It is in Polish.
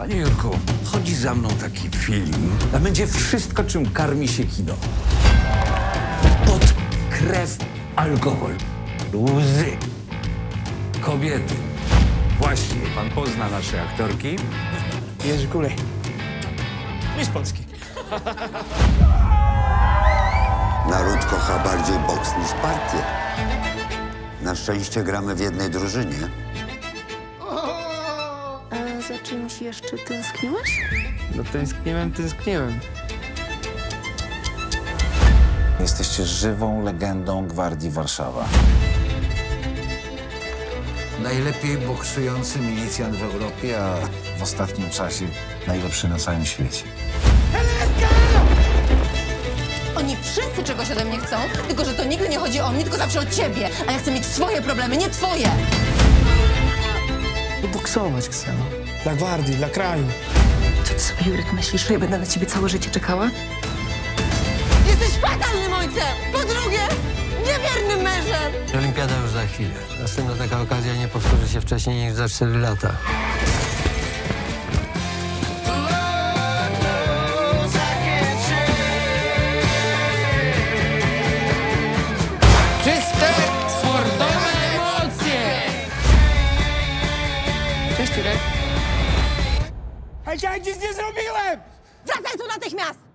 Panie Jurku, chodzi za mną taki film, a będzie wszystko, czym karmi się kino. Pot, krew, alkohol, łzy, kobiety. Właśnie, pan pozna nasze aktorki. Jerzy Kulej. Mistrz Polski. Naród kocha bardziej boks niż partię. Na szczęście gramy w jednej drużynie. Za czymś jeszcze tęskniłeś? No tęskniłem, tęskniłem. Jesteście żywą legendą Gwardii Warszawa. Najlepiej boksujący milicjant w Europie, a w ostatnim czasie najlepszy na całym świecie. Oni wszyscy czegoś ode mnie chcą, tylko że to nigdy nie chodzi o mnie, tylko zawsze o ciebie. A ja chcę mieć swoje problemy, nie twoje. Boksować chcę. Dla gwardii, dla kraju. Co ty sobie, Jurek, myślisz, że ja będę na ciebie całe życie czekała? Jesteś fatalnym ojcem! Po drugie, niewiernym mężem! Olimpiada już za chwilę. Następna taka okazja nie powtórzy się wcześniej niż za 4 lata. Czyste, sportowe emocje! Cześć, Jurek. Ale ja nic nie zrobiłem! Wracaj tu natychmiast!